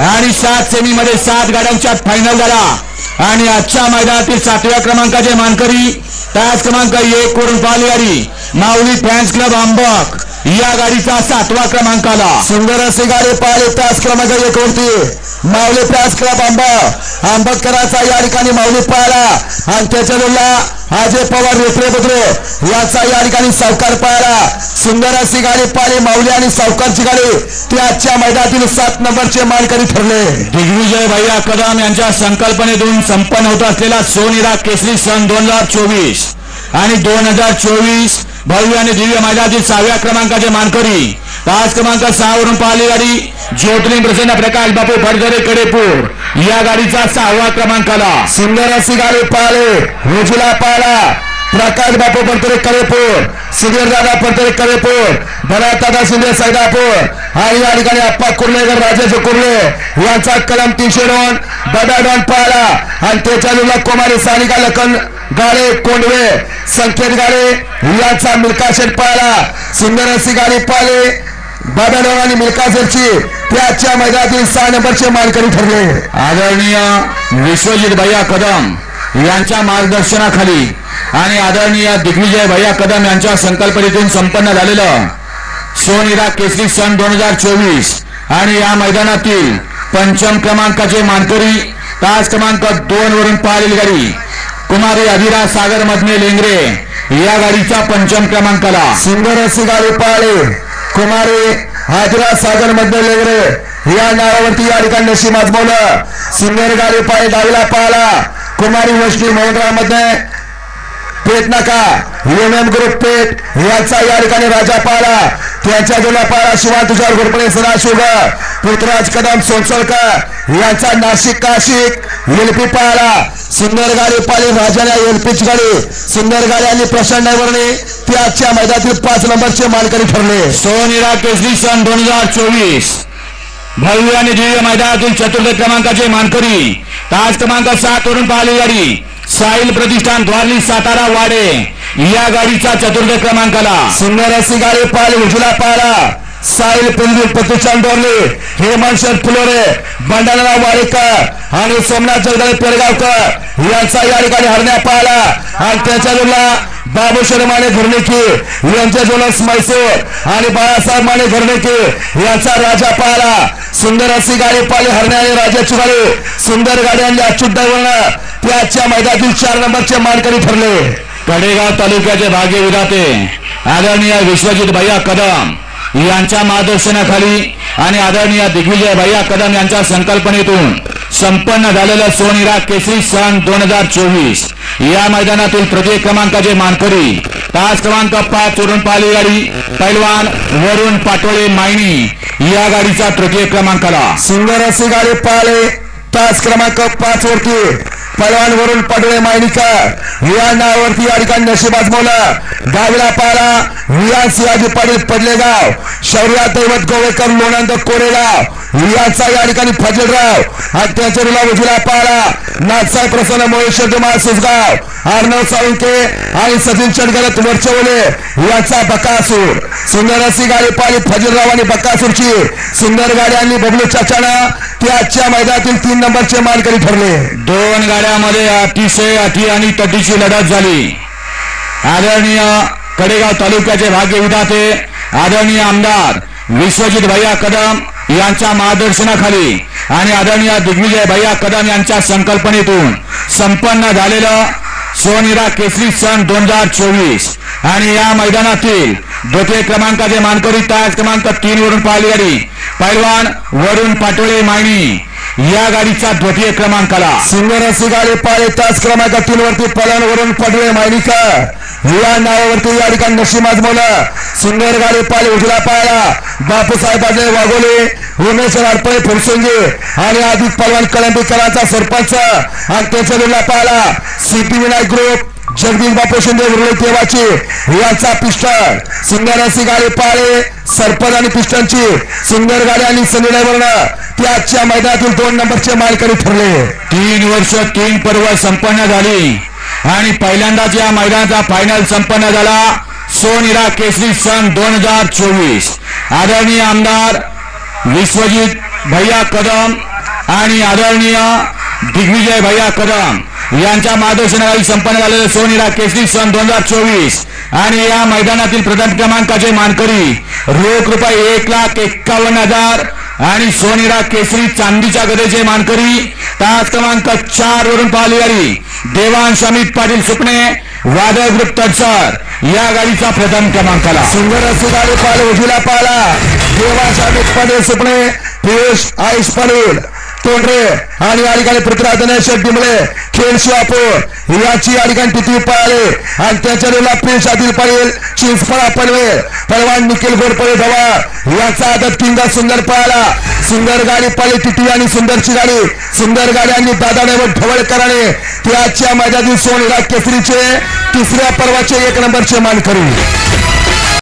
आणि सात सेमी मध्ये सात गाड्यांच्या फायनल झाला. आणि आजच्या मैदानातील सातव्या क्रमांकाचे मानकरी तास क्रमांक एक करून पाहिली गाडी माऊली फॅन्स क्लब आंबक या गाडीचा सातवा क्रमांक आला. सुंदर असे गाडी पाहिले तास क्रमांक एक वरती. माऊली प्यास क्लब आंबा. आंबेडकरांचा या ठिकाणी माऊली पाहिला आणि त्याच्या अजय पवार रेपरे बुद्रे याचा या ठिकाणी सावकार पाहिला सुंदर अशी गाडी पाहिली माऊली आणि सावकारची गाडी. ते आजच्या मैदानातील सात नंबरचे मानकरी ठरले. दिग्विजय भैया कदम यांच्या संकल्पनेतून संपन्न होत असलेला सोनिरा केसरी सन दोन हजार चोवीस. आणि दोन हजार चोवीस भव्य आणि दिव्य मैदानातील सहाव्या क्रमांकाचे मानकरी. पाच क्रमांक सहा वरून पाहिली गाडी ज्योतिर्लिंग प्रसन्न प्रकाश बापू फडदरे कडेपूर. या गाडीचा सहावा क्रमांक आला सुंदर अशी गाडी पाहिले रुजुला पाहिला प्रकाश बापू पंतरे कडेपूर सुधीर दादा पंतरे कडेपूर भरत दादा शिंदे सैदापूर. आणि या ठिकाणी अप्पा कुर्लेकर राजेश कुर्ले यांचा कलम तीनशे दोन बदा डॉन पाहिला आणि त्याच्या कुमारी सानिका लखन गाडे कोंडवे संकेत गाडे यांचा मिल्का शेट पाहिला सुंदर अशी गाडी पाहिले बाबा आणि मिल्का त्याच्या मैदानातील सहा नंबरचे मानकरी ठरले. आदरणीय विश्वजित भैया कदम यांच्या मार्गदर्शनाखाली आणि आदरणीय दिग्विजय भैया कदम यांच्या संकल्पनेतून संपन्न झालेलं सोनिरा केसरी सन दोन हजार चोवीस आणि या मैदानातील पंचम क्रमांकाचे मानकरी तास क्रमांक दोन वरून पाहिलेली गाडी कुमारी अधिरा सागर मधने लेंगरे या गाडीचा पंचम क्रमांकाला. सुंदर अशी गाडी पाळली. कुमारी हाजरा सागरमध्ये लेगरे. या नावावरती या ठिकाणी नशीब आजमवलं. सुंदर गाडी पाय डावीला पाहिला कुमारी वैष्णवी मोहनरामध्ये पेट नका. एम एम ग्रुप पेट. याचा या ठिकाणी राजा पाला त्यांच्या जोला पाहिला शिवा तुषार घोरपणे सदाशिव पृथ्वीराज कदम सोनसळकर यांचा नाशिक काशिक. एलपी पाला सुंदर गाडी पाली राजाने एलपीची गाडी सुंदर गाडी आणि प्रशांत ड्रायव्हरने ते आजच्या मैदानातील पाच नंबरचे मानकरी ठरले. सोनिरा केसरी सन दोन हजार चोवीस. भव्य आणि दिव्य मैदानातील चतुर्थ क्रमांकाचे मानकरी. ताज क्रमांक सात वरून पाहिली गाडी. साहिल प्रतिष्ठान द्वारली सातारा वाडे. या गाडीचा चतुर्थ क्रमांकाला. सुंदर अशी गाडी पाहिली उजला पाहिला साहिल पिंजू प्रतिष्ठान डोरले हेमंत फुलोरे बंडाराव वाडेकर आणि सोमनाथ जगदळे पेरगावकर यांचा या ठिकाणी हरण्या पाहिला आणि त्याच्या जोडला बाबू शर्माने घरणेकी यांच्या जोडस मैसूर आणि बाळासाहेब माने घरणेकी यांचा राजा पाहिला सुंदर अशी गाडी पाहिली हरण्या आणि राजाची गाडी सुंदर गाडी आणि अच्युत ड्रायव्हरनं त्याच्या मैदानातील चार नंबरचे मानकरी ठरले. कडेगाव तालुक्याचे भाग्य विधाते आदरणीय विश्वजित भैया कदम. यांच्या मार्गदर्शनाखाली आणि आदरणीय दिग्विजय भैया कदम यांच्या संकल्पनेतून संपन्न झालेलं सोनिरा केसरी सन दोन हजार चोवीस. या मैदानातील प्रत्येक क्रमांकाचे मानकरी तास क्रमांक पाच चोरून पाहिली गाडी पैलवान वरुण पाटोळे मायनी या गाडीचा तृतीय क्रमांकाला. सुंदर असे गाडी पाहिले तास क्रमांक पाच वरती. पलवान वरून पडवे मायनिका. या नावावरती या ठिकाणी नशीब आजमवला डावीला पाहिला रियान सियाजी पाटील पडलेगाव शौर्या दैवत गोवेकर लोणंद कोरेगाव. याचा या ठिकाणी फजलराव आणि त्याच्या रुला पाहिला नाथसाहेब प्रसन्न मोळेश्वर माळ सुसगाव अर्णव साळुंके आणि सचिन चंडगरत वरचवले याचा बकासूर सुंदर अशी गाडी पाहिली फजलराव आणि बकासूरची. सुंदर गाडी आणि बबलू चाचानं. ते आजच्या मैदानातील तीन नंबरचे मानकरी ठरले. दोन गाड्यामध्ये अतिशय अटी आणि तटीची लढत झाली. आदरणीय कडेगाव तालुक्याचे भाग्य विधाते आदरणीय आमदार विश्वजित भैया कदम यांच्या मार्गदर्शनाखाली. आणि आदरणीय दिग्विजय भैया कदम यांच्या संकल्पनेतून संपन्न झालेलं सोनिरा केसरी सन दोन हजार चोवीस. आणि या मैदानातील द्वितीय क्रमांकाचे मानकरी तास क्रमांक तीन वरून पाहिली गाडी. पैलवान वरुण पाटोळे मायणी या गाडीचा द्वितीय क्रमांकाला. सुंदर अशी गाडी पाळे तास क्रमांक तीन वरती पलांवरून पाटोळे मायनिका या नावावरती या ठिकाणी नशीब आजमवलं सुंदर गाडी पाल उजला पाळला बापूसाहेब आजय वाघोले उमेश राडपळे फुरसुंगे आणि आदित पलवान कळंबीकरांचा सरपंच आणि त्याच्या जोडला पाहिला सीपी विनायक ग्रुप जगदीश बापू शिंदे उर्वरित देवाची यांचा पिस्टन. सुंदर अशी गाडी पाळे सरपंच आणि पिस्टनची. सुंदर गाडी आणि सनी ड्रायव्हरनं ती आजच्या मैदानातील दोन नंबरचे मालकरी ठरले. तीन वर्ष तीन पर्व संपन्न झाली. आणि पहिल्यांदाच या मैदानाचा फायनल संपन्न झाला. सोनिरा केसरी सन दोन हजार चोवीस. आदरणीय आमदार विश्वजित भैया कदम आणि आदरणीय दिग्विजय भैया कदम यांच्या मार्गदर्शनाखाली संपन्न झालेले सोनिरा केसरी सन दोन हजार चोवीस. आणि या मैदानातील प्रथम क्रमांकाचे मानकरी रोख रुपये एक लाख एक्कावन्न हजार आणि सोनीरा केसरी चांदीच्या गदेचे मानकरी तास क्रमांक चार वरून पाहिली गाडी. देवांश अमित पाटील सुपणे वादळ ग्रुप तडसर या गाडीचा प्रथम क्रमांकाला. सुंदर अशी गाडी पाहिलं उजवीला पाहिला देवांश अमित पाटील सुपणे पियुष आयुष पाटील. तोंडरे आणि या ठिकाणी पृथ्वीराज गणेश डिंबळे खेळ शिवापूर याची या ठिकाणी तिथी पाहिले आणि त्याच्या रेला पियुष आदिल पाटील चिंचपळा पनवेल पलवान निखिल गोरपळे धवा. याचा आदत किंगा सुंदर पळाला. सुंदर गाडी पाहिली तिथी आणि सुंदरची गाडी. सुंदर गाडी आणि दादाने व ढवळकराने. त्याच्या मैदानी सोनीला केसरीचे तिसऱ्या पर्वाचे एक नंबरचे मानकरी.